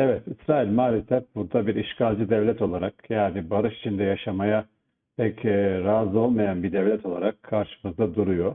Evet, İsrail maalesef burada bir işgalci devlet olarak yani barış içinde yaşamaya pek e, razı olmayan bir devlet olarak karşımızda duruyor.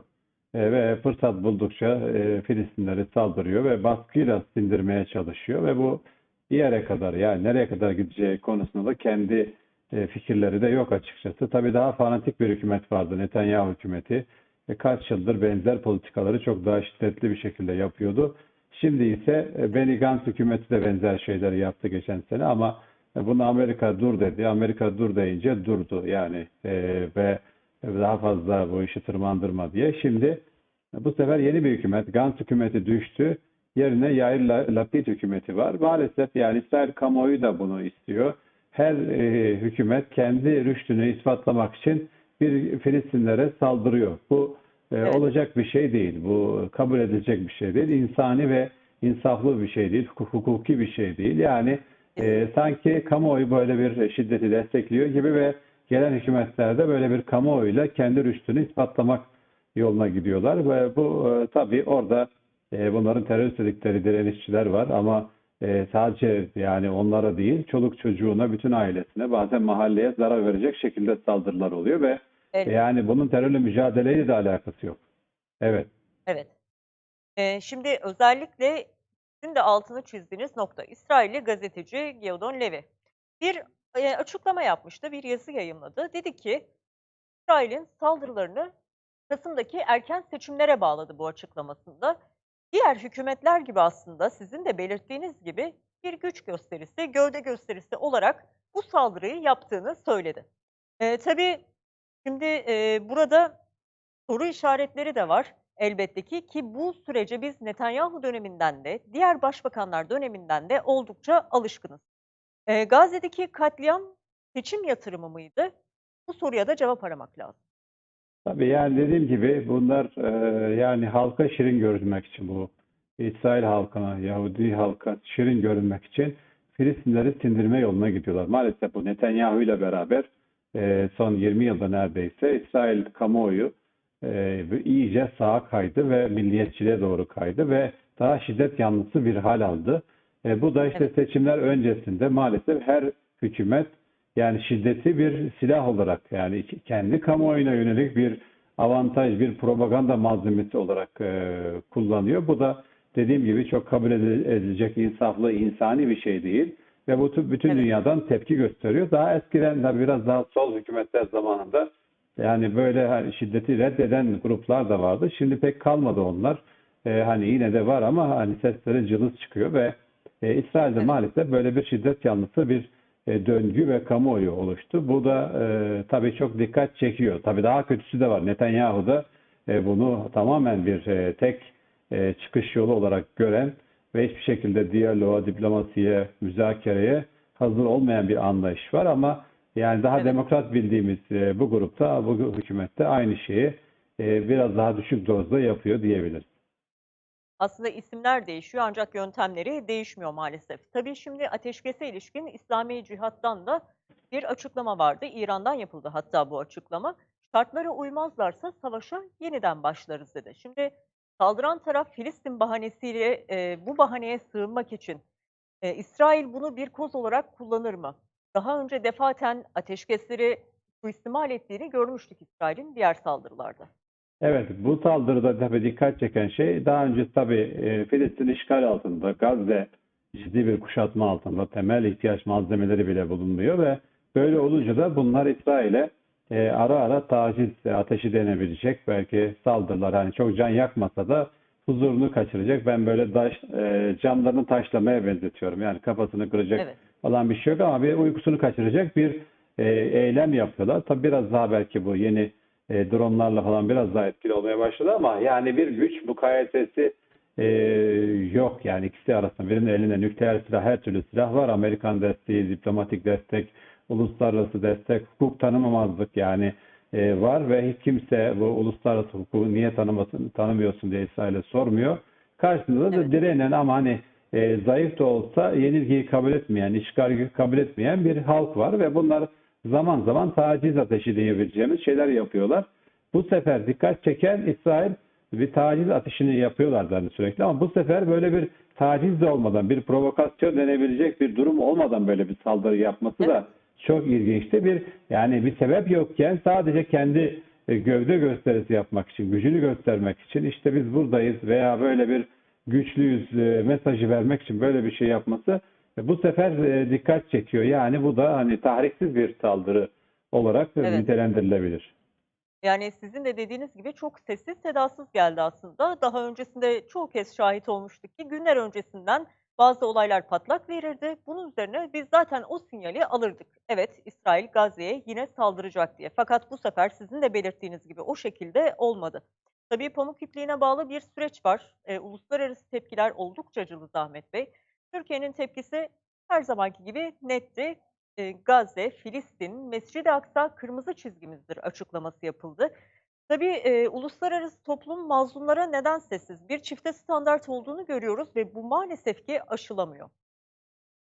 E, ve fırsat buldukça e, Filistinleri saldırıyor ve baskıyla sindirmeye çalışıyor ve bu bir yere kadar yani nereye kadar gideceği konusunda da kendi e, fikirleri de yok açıkçası. Tabii daha fanatik bir hükümet vardı Netanyahu hükümeti. E, kaç yıldır benzer politikaları çok daha şiddetli bir şekilde yapıyordu. Şimdi ise e, Benny Gantz hükümeti de benzer şeyleri yaptı geçen sene ama e, bunu Amerika dur dedi. Amerika dur deyince durdu yani e, ve daha fazla bu işi tırmandırma diye. Şimdi e, bu sefer yeni bir hükümet, Gantz hükümeti düştü. Yerine Yair La- Lapid hükümeti var. Maalesef yani İsrail kamuoyu da bunu istiyor. Her e, hükümet kendi rüştünü ispatlamak için bir Filistinlere saldırıyor. Bu Evet. olacak bir şey değil. Bu kabul edilecek bir şey değil. İnsani ve insaflı bir şey değil. hukuk- Hukuki bir şey değil. Yani e, sanki kamuoyu böyle bir şiddeti destekliyor gibi ve gelen hükümetler de böyle bir kamuoyuyla kendi rüştünü ispatlamak yoluna gidiyorlar ve bu e, tabii orada e, bunların terörist dedikleri direnişçiler var ama e, sadece yani onlara değil çoluk çocuğuna bütün ailesine bazen mahalleye zarar verecek şekilde saldırılar oluyor ve El- yani bunun terörle mücadeleyle de alakası yok. Evet. Evet. Ee, şimdi özellikle sizin de altını çizdiğiniz nokta İsrailli gazeteci Gideon Levy bir e, açıklama yapmıştı, bir yazı yayımladı. Dedi ki İsrail'in saldırılarını Kasım'daki erken seçimlere bağladı bu açıklamasında. Diğer hükümetler gibi aslında sizin de belirttiğiniz gibi bir güç gösterisi, gövde gösterisi olarak bu saldırıyı yaptığını söyledi. Ee, tabii şimdi e, burada soru işaretleri de var elbette ki ki bu sürece biz Netanyahu döneminden de diğer başbakanlar döneminden de oldukça alışkınız. Ee, Gazze'deki katliam seçim yatırımı mıydı? Bu soruya da cevap aramak lazım. Tabii yani dediğim gibi bunlar e, yani halka şirin görünmek için bu İsrail halkına, Yahudi halka şirin görünmek için Filistinleri sindirme yoluna gidiyorlar. Maalesef bu Netanyahu ile beraber e, son 20 yılda neredeyse İsrail kamuoyu e, iyice sağa kaydı ve milliyetçiliğe doğru kaydı ve daha şiddet yanlısı bir hal aldı. E, bu da işte Evet. seçimler öncesinde maalesef her hükümet yani şiddeti bir silah olarak yani kendi kamuoyuna yönelik bir avantaj, bir propaganda malzemesi olarak e, kullanıyor. Bu da dediğim gibi çok kabul edil- edilecek insaflı, insani bir şey değil. Ve bu bütün Evet. dünyadan tepki gösteriyor. Daha eskiden de biraz daha sol hükümetler zamanında yani böyle hani şiddeti reddeden gruplar da vardı. Şimdi pek kalmadı onlar. E, hani yine de var ama hani sesleri cılız çıkıyor ve e, İsrail'de Evet. maalesef böyle bir şiddet yanlısı bir e, döngü ve kamuoyu oluştu. Bu da e, tabii çok dikkat çekiyor. Tabii daha kötüsü de var. Netanyahu da e, bunu tamamen bir e, tek e, çıkış yolu olarak gören ve hiçbir şekilde diyaloğa, diplomasiye, müzakereye hazır olmayan bir anlayış var ama yani daha Evet. demokrat bildiğimiz e, bu grupta, bu hükümette aynı şeyi e, biraz daha düşük dozda yapıyor diyebiliriz. Aslında isimler değişiyor ancak yöntemleri değişmiyor maalesef. Tabii şimdi ateşkese ilişkin İslami Cihat'tan da bir açıklama vardı. İran'dan yapıldı hatta bu açıklama. Şartlara uymazlarsa savaşa yeniden başlarız dedi. Şimdi saldıran taraf Filistin bahanesiyle e, bu bahaneye sığınmak için e, İsrail bunu bir koz olarak kullanır mı? Daha önce defaten ateşkesleri suistimal ettiğini görmüştük İsrail'in diğer saldırılarda. Evet, bu saldırıda tabii dikkat çeken şey daha önce tabii e, Filistin işgal altında, Gazze ciddi bir kuşatma altında, temel ihtiyaç malzemeleri bile bulunmuyor ve böyle olunca da bunlar İsrail'e e, ara ara taciz e, ateşi denebilecek belki saldırılar hani çok can yakmasa da huzurunu kaçıracak. Ben böyle taş, e, camlarını taşlamaya benzetiyorum. Yani kafasını kıracak Evet. falan bir şey yok ama bir uykusunu kaçıracak bir e, eylem yapıyorlar. Tabii biraz daha belki bu yeni e, dronlarla falan biraz daha etkili olmaya başladı ama yani bir güç mukayesesi e, yok yani ikisi arasında birinin elinde nükleer silah her türlü silah var Amerikan desteği diplomatik destek uluslararası destek hukuk tanımamazlık yani e, var ve hiç kimse bu uluslararası hukuku niye tanımasın tanımıyorsun diye İsrail'e sormuyor karşısında da Evet. direnen ama hani e, zayıf da olsa yenilgiyi kabul etmeyen, işgali kabul etmeyen bir halk var ve bunlar zaman zaman taciz ateşi diyebileceğimiz şeyler yapıyorlar. Bu sefer dikkat çeken İsrail bir taciz atışını yapıyorlardı hani sürekli ama bu sefer böyle bir taciz de olmadan, bir provokasyon denebilecek bir durum olmadan böyle bir saldırı yapması Evet. da çok ilginçti. Bir yani bir sebep yokken sadece kendi e, gövde gösterisi yapmak için, gücünü göstermek için işte biz buradayız veya böyle bir güçlüyüz e, mesajı vermek için böyle bir şey yapması e, bu sefer dikkat çekiyor. Yani bu da hani tahriksiz bir saldırı olarak Evet. nitelendirilebilir. Yani sizin de dediğiniz gibi çok sessiz sedasız geldi aslında. Daha öncesinde çoğu kez şahit olmuştuk ki günler öncesinden bazı olaylar patlak verirdi. Bunun üzerine biz zaten o sinyali alırdık. Evet, İsrail Gazze'ye yine saldıracak diye. Fakat bu sefer sizin de belirttiğiniz gibi o şekilde olmadı. Tabii pamuk ipliğine bağlı bir süreç var. E, uluslararası tepkiler oldukça acılı Zahmet Bey. Türkiye'nin tepkisi her zamanki gibi netti. E, Gazze, Filistin, Mescid-i Aksa kırmızı çizgimizdir açıklaması yapıldı. Tabii e, uluslararası toplum mazlumlara neden sessiz? Bir çifte standart olduğunu görüyoruz ve bu maalesef ki aşılamıyor.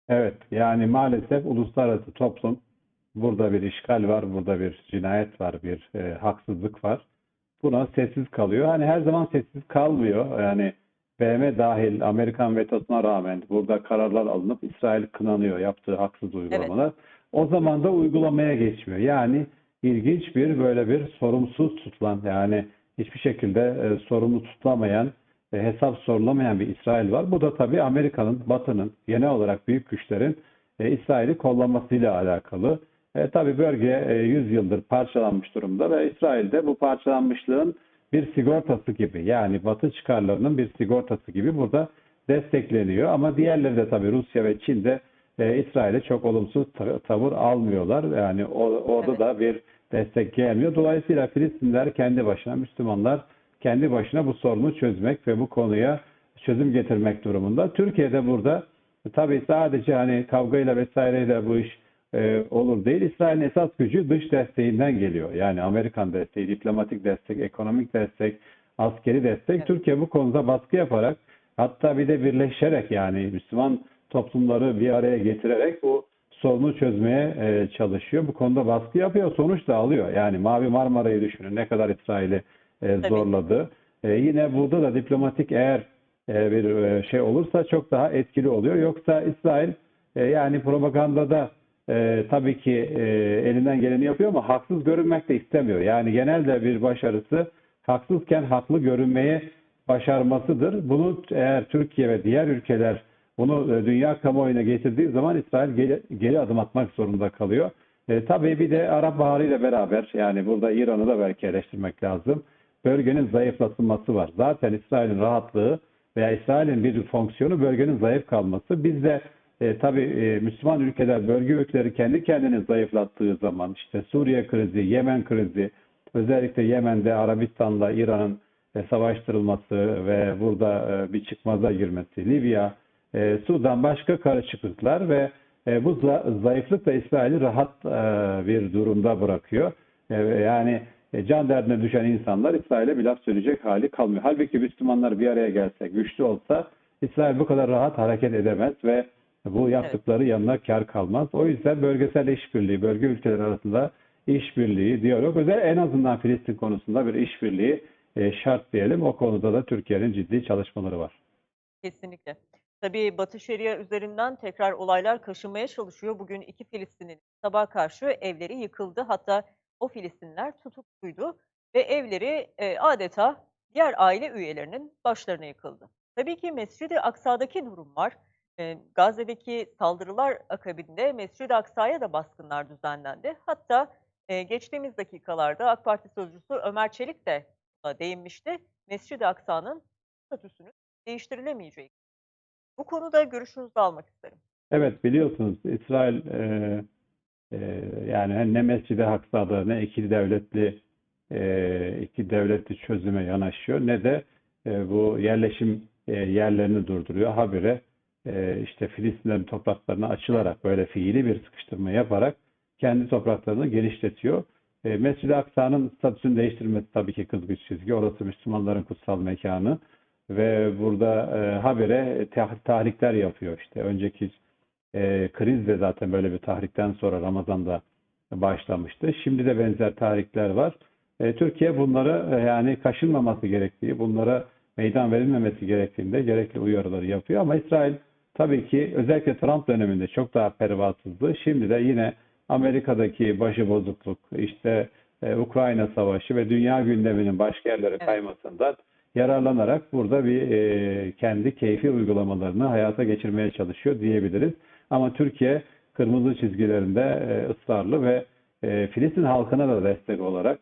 Evet, yani maalesef uluslararası toplum burada bir işgal var, burada bir cinayet var, bir e, haksızlık var. Buna sessiz kalıyor. Hani her zaman sessiz kalmıyor. Yani BM dahil Amerikan vetosuna rağmen burada kararlar alınıp İsrail kınanıyor yaptığı haksız uygulamalar. O zaman da uygulamaya geçmiyor. Yani ilginç bir böyle bir sorumsuz tutulan yani hiçbir şekilde e, sorumlu tutulamayan e, hesap sorulamayan bir İsrail var. Bu da tabii Amerika'nın, Batı'nın, genel olarak büyük güçlerin e, İsrail'i kollamasıyla alakalı. E, tabii bölge e, 100 yıldır parçalanmış durumda ve İsrail de bu parçalanmışlığın bir sigortası gibi yani Batı çıkarlarının bir sigortası gibi burada destekleniyor. Ama diğerleri de tabii Rusya ve Çin de e, İsrail'e çok olumsuz ta- tavır almıyorlar. Yani o, orada Evet. da bir destek gelmiyor. Dolayısıyla Filistinler kendi başına, Müslümanlar kendi başına bu sorunu çözmek ve bu konuya çözüm getirmek durumunda. Türkiye'de burada tabii sadece hani kavgayla vesaireyle bu iş e, olur değil. İsrail'in esas gücü dış desteğinden geliyor. Yani Amerikan desteği, diplomatik destek, ekonomik destek, askeri destek. Evet. Türkiye bu konuda baskı yaparak hatta bir de birleşerek yani Müslüman toplumları bir araya getirerek bu sorunu çözmeye e, çalışıyor. Bu konuda baskı yapıyor. Sonuç da alıyor. Yani Mavi Marmara'yı düşünün ne kadar İsrail'i e, zorladı. E, yine burada da diplomatik eğer e, bir e, şey olursa çok daha etkili oluyor. Yoksa İsrail e, yani propagandada e, tabii ki e, elinden geleni yapıyor ama haksız görünmek de istemiyor. Yani genelde bir başarısı haksızken haklı görünmeye başarmasıdır. Bunu eğer Türkiye ve diğer ülkeler bunu e, dünya kamuoyuna getirdiği zaman İsrail geri, geri adım atmak zorunda kalıyor. E, tabii bir de Arap Baharı ile beraber yani burada İran'ı da belki eleştirmek lazım. Bölgenin zayıflatılması var. Zaten İsrail'in rahatlığı veya İsrail'in bir fonksiyonu bölgenin zayıf kalması. Biz de e, tabii e, Müslüman ülkeler, bölge ülkeleri kendi kendini zayıflattığı zaman işte Suriye krizi, Yemen krizi, özellikle Yemen'de Arabistan'la İran'ın e, savaştırılması ve burada e, bir çıkmaza girmesi, Libya, e, Sudan başka karışıklıklar ve e, bu za- zayıflık da İsrail'i rahat e, bir durumda bırakıyor. E, yani e, can derdine düşen insanlar İsrail'e bir laf söyleyecek hali kalmıyor. Halbuki Müslümanlar bir araya gelse, güçlü olsa İsrail bu kadar rahat hareket edemez ve bu yaptıkları yanına kar kalmaz. O yüzden bölgesel işbirliği, bölge ülkeleri arasında işbirliği, diyalog, özel en azından Filistin konusunda bir işbirliği e, şart diyelim. O konuda da Türkiye'nin ciddi çalışmaları var. Kesinlikle. Tabii Batı Şeria üzerinden tekrar olaylar kaşınmaya çalışıyor. Bugün iki Filistinli sabah karşı evleri yıkıldı. Hatta o Filistinliler tutukluydu ve evleri e, adeta diğer aile üyelerinin başlarına yıkıldı. Tabii ki Mescid-i Aksa'daki durum var. E, Gazze'deki saldırılar akabinde Mescid-i Aksa'ya da baskınlar düzenlendi. Hatta e, geçtiğimiz dakikalarda AK Parti sözcüsü Ömer Çelik de değinmişti. Mescid-i Aksa'nın statüsünün değiştirilemeyeceği. Bu konuda görüşünüzü almak isterim. Evet biliyorsunuz İsrail e, e, yani ne Mescid-i Aksa'da ne iki devletli e, iki devletli çözüme yanaşıyor ne de e, bu yerleşim e, yerlerini durduruyor. Habire e, işte Filistinlerin topraklarına açılarak böyle fiili bir sıkıştırma yaparak kendi topraklarını genişletiyor. E, Mescid-i Aksa'nın statüsünü değiştirmesi tabii ki kızgın çizgi. Orası Müslümanların kutsal mekanı ve burada e, habire tah- tahrikler yapıyor işte. Önceki e, kriz de zaten böyle bir tahrikten sonra Ramazan'da başlamıştı. Şimdi de benzer tahrikler var. E, Türkiye bunları e, yani kaşınmaması gerektiği, bunlara meydan verilmemesi gerektiğinde gerekli uyarıları yapıyor. Ama İsrail tabii ki özellikle Trump döneminde çok daha pervasızdı. Şimdi de yine Amerika'daki başıbozukluk, işte e, Ukrayna Savaşı ve dünya gündeminin başka yerlere Evet. Yararlanarak burada bir e, kendi keyfi uygulamalarını hayata geçirmeye çalışıyor diyebiliriz. Ama Türkiye kırmızı çizgilerinde e, ısrarlı ve e, Filistin halkına da destek olarak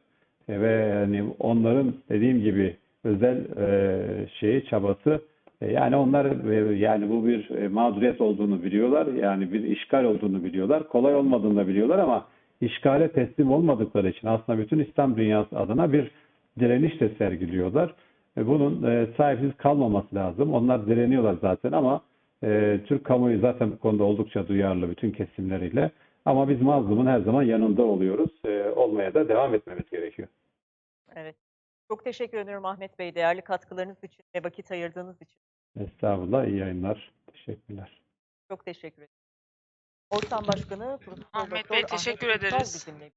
e, ve yani onların dediğim gibi özel e, şeyi çabası e, yani onlar e, yani bu bir e, mağduriyet olduğunu biliyorlar. Yani bir işgal olduğunu biliyorlar. Kolay olmadığını da biliyorlar ama işgale teslim olmadıkları için aslında bütün İslam dünyası adına bir direniş de sergiliyorlar. E, Bunun e, sahipsiz kalmaması lazım. Onlar direniyorlar zaten ama e, Türk kamuoyu zaten bu konuda oldukça duyarlı bütün kesimleriyle. Ama biz mazlumun her zaman yanında oluyoruz. E, olmaya da devam etmemiz gerekiyor. Evet. Çok teşekkür ediyorum Ahmet Bey değerli katkılarınız için ve vakit ayırdığınız için. Estağfurullah, iyi yayınlar. Teşekkürler. Çok teşekkür ederim. Ortam Başkanı Profesör Ahmet Doktor Bey, teşekkür Ahmet ederiz. bizimle